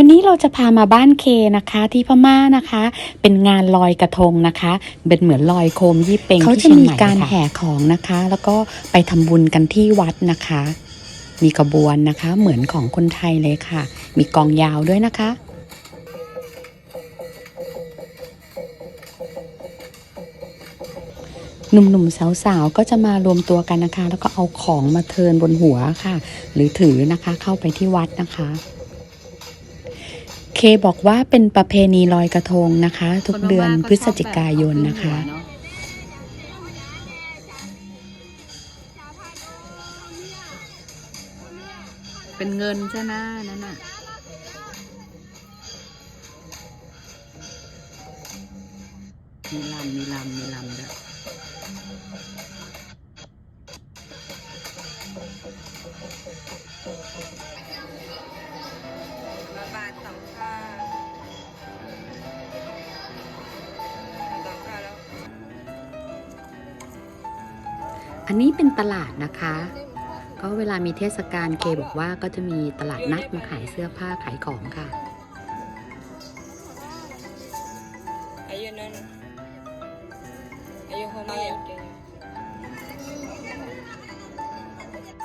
วันนี้เราจะพามาบ้านเคนะคะที่พม่านะคะ เป็นงานลอยกระทงนะคะ เป็นเหมือนลอยโคมยี่เป็งเขาที่จะเชียงมีใหม่การค่ะแห่แห่ของนะคะ แล้วก็ไปทำบุญกันที่วัดนะคะ มีกระบวนนะคะ เหมือนของคนไทยเลยค่ะ มีกองยาวด้วยนะคะหนุ่มๆสาวๆก็จะมารวมตัวกันนะคะ แล้วก็เอาของมาเทินบนหัวค่ะ หรือถือนะคะเข้าไปที่วัดนะคะ เคบอกว่าเป็นประเพณีลอยกระทงนะคะ ทุกเดือนพฤศจิกายนนะคะ เป็นเงินใช่ไหมนั่นน่ะมีลำมีลำมีลำด้วย อันนี้เป็นตลาดนะคะ ก็เวลามีเทศกาลเคบอกว่าก็จะมีตลาดนัดมาขายเสื้อผ้าขายของค่ะอายุนั้นอายุเขาไม่อยากเจอ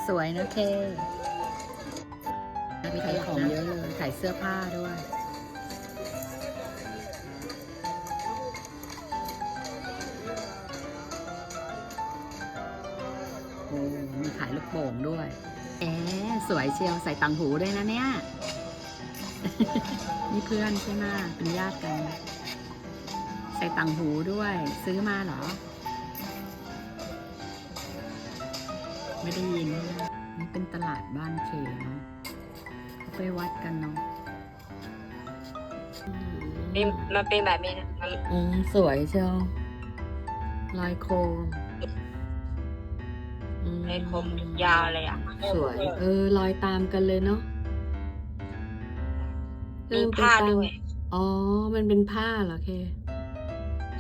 สวยนะเคมีขายของเยอะเลย ขายเสื้อผ้าด้วย โป่งด้วย เอ๊ะสวยเชียวใส่ตังหูด้วยนะเนี่ย นี่เพื่อนใช่ไหมเป็นญาติกัน ใส่ตังหูด้วย ซื้อมาเหรอ ไม่ได้ยินใช่ไหมนี่เป็นตลาดบ้านเคเนาะเขาไปวัดกันเนาะอืมเป็นมาเป็นแบบนี้นะมันอืมสวยเชียวลอยโคม อืในคมยาวเลยอะสวย เออลอยตามกันเลยเนาะเอมีอเป็นผ้าตมด้วย อ๋อ มันเป็นผ้าเหรอเค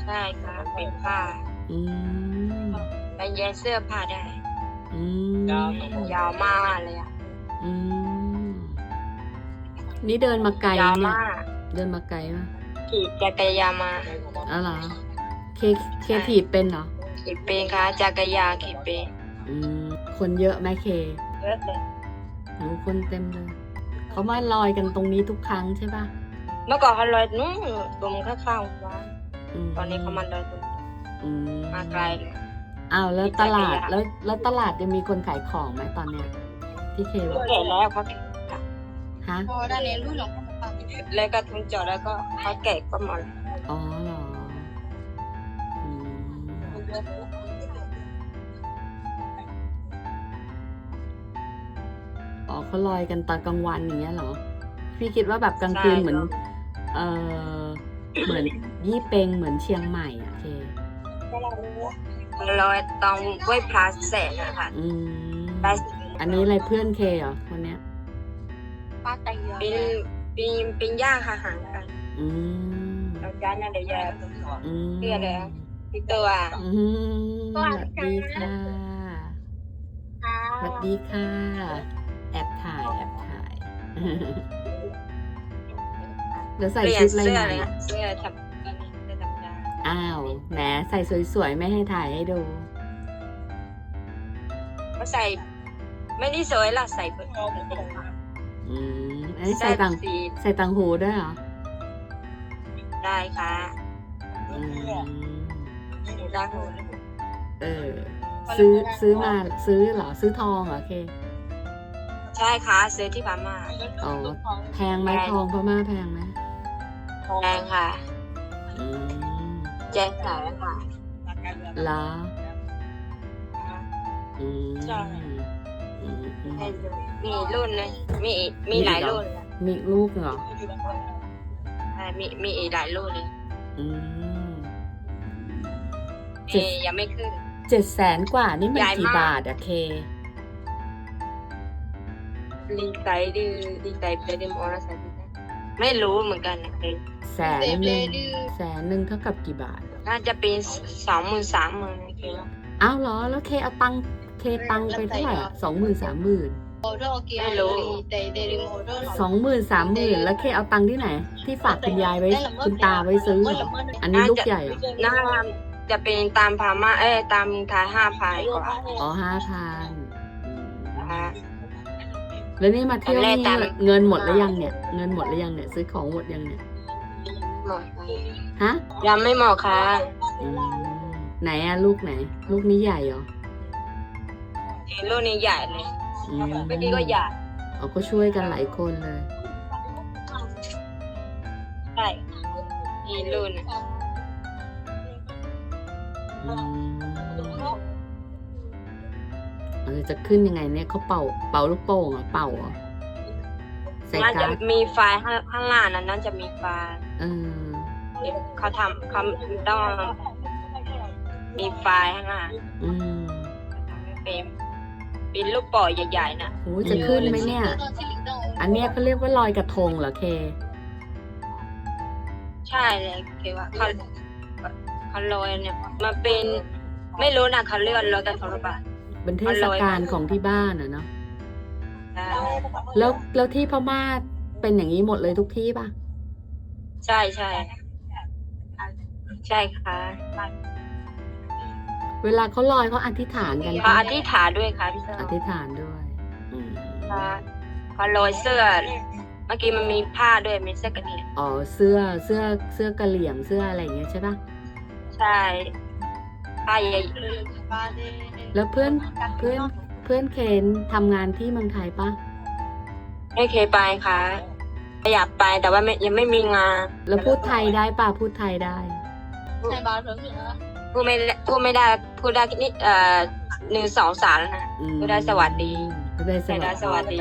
ใช่ค่ะเป็นผ้าอืม บรรยายเสื้อผ้าได้ อืม ยาวมากเลยอะอืม นี่เดินมาไกลยาวเนี่ย มากเดินมาไกลปะขี่จักรยานมา อ๋อเหรอเคเคถีบเป็นเหรอ ขี่เป็นค่ะจักรยานขี่เป็นอืม คนเยอะไหมเคเยอะเลยโอ้คนเต็มเลย เขามาลอยกันตรงนี้ทุกครั้งใช่ปะเมื่อก่อนเขาลอยนู่นตรงข้างๆวัดมตอนนี้เขามาลอยตรงนี้อืมมาไกลเลย อ้าวแล้วมีตจักรลาดยานแล้วแล้วตลาดยังมีคนขายของไหมตอนเนี้ยที่เคบอกแก่แล้วเขาฮะแล้วก็ทุนจอดแล้วก็เขาแก่ก็หมดอ๋อเหรออืมอ๋ อเขาลอยกันตอนกลางวันอย่างเงี้ยเหรอ พี่คิดว่าแบบกลางคืนเหมือน เออเหมือนยี่เปงเหมือนเชียงใหม่อะเคลอยตองไหว้พระแสนนะคะอืมได้อันนี้อะไรเพื่อนเคเหรอคนเนี้ยเป็นเป็นเป็นย่าค่ะห่างกันอืมเราจ้าน่าเดี๋ยวยาอืมเพื่อนเลยอะพี่ตัวอืมสวัสดีค่ะสวัสดีค่ะ แอบถ่ายแอบถ่ายเดี๋ยวใส่เปลี่ยชุนดอะไรเสื้อมาเลยเนี่ยเสื้อทำกันเสื้อธรรมดาอ้าวแหมใส่สวยๆไม่ให้ถ่ายให้ดูเขาใส่ ไม่ได้สวยหรอกใส่เพื่ออืมอันนี้ใส่ตังสีใส่ตังหูด้วยเหรอได้ค่ะอืมได้หูเออซื้อซื้อมาซื้อเหรอซื้อทองเหรอเค ใช่ค่ะซื้อที่พม่าอ๋อแพงไหมทองพม่าแพงไหมแพงค่ะอืมแจ้งขายค่ะเหรออืมใช่อืมอืมให้ดูมีรุ่นเลยมีอีกมีหลายรุ่นเลยมีลูกเหรอใช่มีมีอีกหลายรุ่นเลยอืมเจ็มีดยังไม่ขึ้น เจ็ดแสนกว่านี่มันใหญ่กี่มาก บาทอะเค ดีใจดีดีใจไปดิมอลใส่ดีใจไม่รู้เหมือนกันนะคือแสนหนึ่งแสนหนึ่งเท่ากับกี่บาท น่าจะเป็นสองหมื่นสามหมื่นคืออ้าวเหรอ แล้วเคเอาตังค์เคตังค์ไปเท่าไหร่อะสองหมื่นสามหมื่นไม่รู้สองหมื่นสามหมื่นแล้วเคเอาตังค์ที่ไหน ที่ฝากคุณยายไว้คุณตาไว้ซื้อเหรออันนี้ลูกใหญ่เหรอน่าจะเป็นตามพาม่าเอ้ยตามไทยห้าพันกว่าอ๋อห้าพันนะคะ แล้วนี่มาเที่ยวตอนแรกนี่ตามเงินหมดแล้วยังเนี่ย เงินหมดแล้วยังเนี่ย ซื้อของหมดยังเนี่ยหมดฮะยังไม่หมดค่ะอืมไหนอะลูกไหน ลูกนี้ใหญ่เหรอทีรุ่นนี้ใหญ่เลยอืมเมื่อกี้ก็ใหญ่อ๋อก็ช่วยกันหลายคนเลยใช่ทีรุ่นอืม เออจะขึ้นยังไงเนี่ยเขาเป่าเป่าลูกโป่งเหรอะเป่าเหรอใส่น่าจะการ์ดมีไฟข้างข้างล่างนั้นน่าจะมีไฟเออเขาทำเขาต้องมีไฟข้างล่างอืมเป็นเป็นลูกปล่อยใหญ่ๆนะโอ้ยจะขึ้นไหมเนี่ย อันเนี้ยเขาเรียกว่าลอยกระทงเหรอเค ใช่เลยคือว่าเขาเขาลอยเนี่ยมันเป็นไม่รู้นะเขาเลื่อนลอยกันทงหรือเปล่า เป็นเทศกาลของที่บ้านอะเนาะใช่แล้วแล้วที่พม่าเป็นอย่างนี้หมดเลยทุกที่ป่ะ ใช่ใช่ใช่ค่ะ เวลาเขาลอยเขาอธิษฐานกันเขาป่ะอธิษฐานด้วยค่ะพี่เจ้าอธิษฐานด้วยอืมค่ะเขาโรยเสื้อ เมื่อกี้มันมีผ้าด้วยมีเสื้อกันเหนียงอ๋อเสื้อเสื้อเสื้อกะเหลี่ยงเสื้ออะไรอย่างเงี้ยใช่ป่ะ ใช่ผ้าใหญ่ แล้วเพื่อนเพื่อนเพื่อนเคนทำงานที่เมืองไทยป่ะไม่เคยไปค่ะอยากไปแต่ว่าไม่ยังไม่มีงาน แล้วพูดไทยได้ป่ะพูดไทยได้พูดไม่ได้พูดไม่ได้พูดได้นิดเอ่อหนึ่งสองสามแล้วนะอืมพูดได้สวัสดีพูดได้สใช่วัได้สสวัสดีดี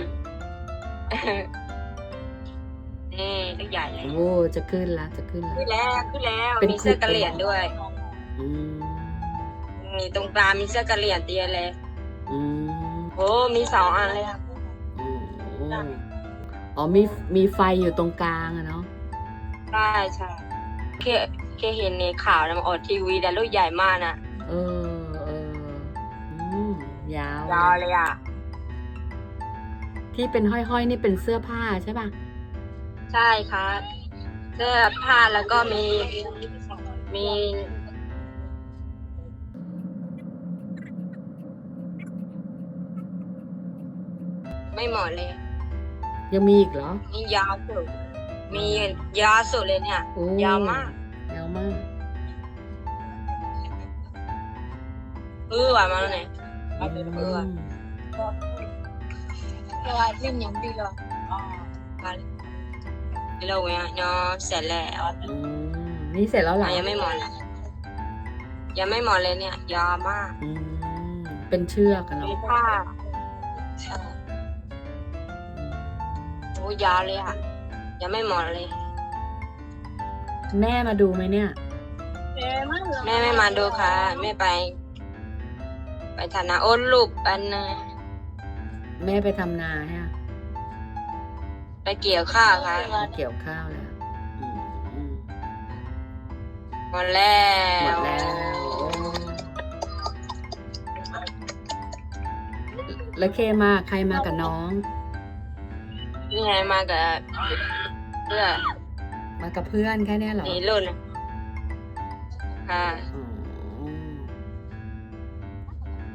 นี่ตัวใหญ่เลยโอ้จะขึ้นแล้วจะขึ้นขึ้นแล้วแล้วขึ้นแล้วเป็นมีเสื้อคลิปกะเหรี่ยงด้วย อืม มีตรงกลางมีเสื้อกะเหรี่ยงเตียเลยอืมโอ้มีสองอันเลยค่ะโอ้อ๋อมีมีไฟอยู่ตรงกลางอะเนาะใช่ใช่เคเคเห็นในข่าวนะมันออกทีวีแต่ลูกใหญ่มากนะเออเอออืมยาวยาวเลยอะ ที่เป็นห้อยๆนี่เป็นเสื้อผ้าใช่ป่ะใช่ค่ะเสื้อผ้าแล้วก็มีมี ไม่หมดเลย ยังมีอีกเหรอ นี่ยาวสุดมียาวสุดเลยเนี่ย โอ้ ยาวมากยาวมาก เพื่อมาแล้วเนี่ยอืมกิโลเนี้ยเนาะเสร็จแล้วอืมนี่เสร็จแล้วเหรออะยังไม่หมดนะยังไม่หมดเลยเนี่ย ยาวมาก อืมเป็นเชือกอะเนาะมีผ้าใช่โอ้ยาวเลยอะ ยังไม่หมดเลย แม่มาดูไหมเนี่ย แม่ไม่มาดูค่ะ แม่ไป ไปฐานะโอ้ลูกอันนะแม่ไปทำนาฮะไปเกี่ยวข้าวค่ะ ไปเกี่ยวข้าวแล้วอืมอืมหมดแล้วหมดแล้วแล้วเคมาใครมากับน้อง นี่ไงมากับเพื่อมากับเพื่อนแค่เนี้ยเหรอนี่รุ่นน่ะค่ะอ๋อ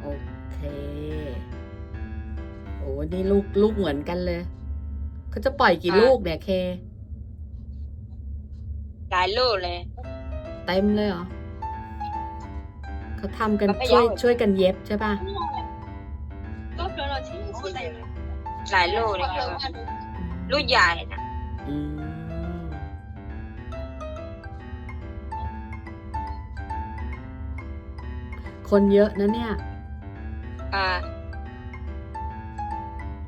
โอเค โอ้นี่ลูกลูกเหมือนกันเลยเขาจะปล่อยกี่ลูกเนี่ยเค หลายลูกเลย เต็มเลยเหรอเขาทำกันมันก็ช่วยยาวช่วยกันเย็บใช่ป่ะ หลายลูกเลยค่ะ ลูกใหญ่นะอืมคนเยอะนะเนี่ยอ่า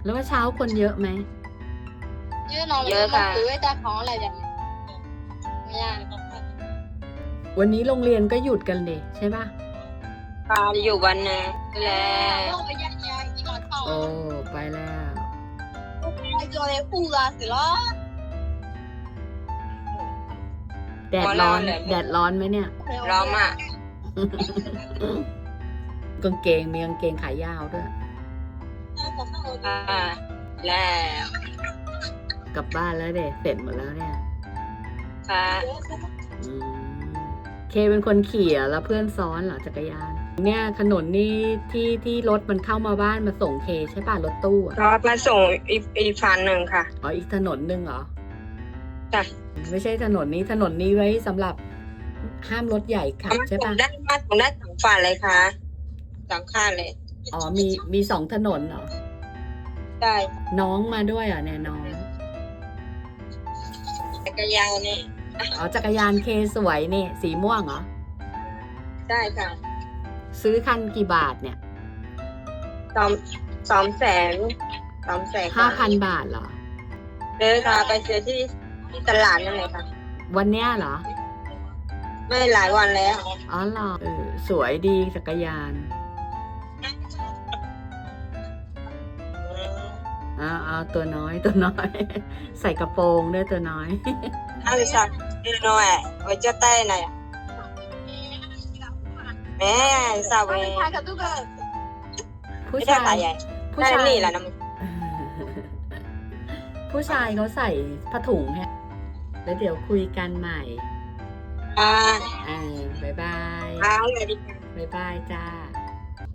แล้วว่าเช้าคนเยอะไหมเยอะค่ะวันนี้โรงเรียนก็หยุดกันเด็ใช่ป่ะพาอยู่วันหนึงแล้วโอ้ ไปแล้ว แดดร้อน แดดร้อนไหมเนี่ย ร้องมากกางเกงมีกางเกงขายาวด้วยอ่าแล้วกลับบ้านแล้วเด็เสร็จหมดแล้วเนี่ยค่ะอืมเคเป็นคนขี่เหรอแล้วเพื่อนซ้อนเหรอจักรยาน เนี่ยถนนนี่ที่ที่รถมันเข้ามาบ้านมาส่งเคใช่ป่ะรถตู้อะก็มาส่งอีกอีกฟันหนึ่งค่ะอ๋ออีกถนนหนึ่งเหรอจ้ะไม่ใช่ถนนนี้ถนนนี้ไว้สำหรับห้ามรถใหญ่ขับมาใช่ส่งป่ะได้มาส่งได้สองฟันเลยค่ะสองข้างเลยอ๋อมีมีสองถนนเหรอได้น้องมาด้วยเหรอะเนี่ยน้องจักรยานนี่อ๋อจักรยานเคสวยนี่สีม่วงเหรอได้ค่ะ ซื้อคันกี่บาทเนี่ยสองสองแสนสองแสนห้าพันบาทเหรอเลยค่ะไปซื้อที่ที่ตลาดนั่นเลยค่ะ วันเนี้ยเหรอ ไม่หลายวันแล้ว อ๋อเหรอเออสวยดีจักรยานอ้าวเอาตัวน้อยตัวน้อย ใส่กระโปรงด้วยตัวน้อยห้าสิบสามนิดหน่อยไว้เจะใต้ไหนอะ แม่สาวเองผู้ไม่ได้ชายตาใหญ่ผู้ได้ชายนี่แหละน้เออผู้ชายเขาใส่ผ้าถุงฮะแล้วเดี๋ยวคุยกันใหม่ำอ่าเออบายบาย เอาเลยดิ บายบายจ้า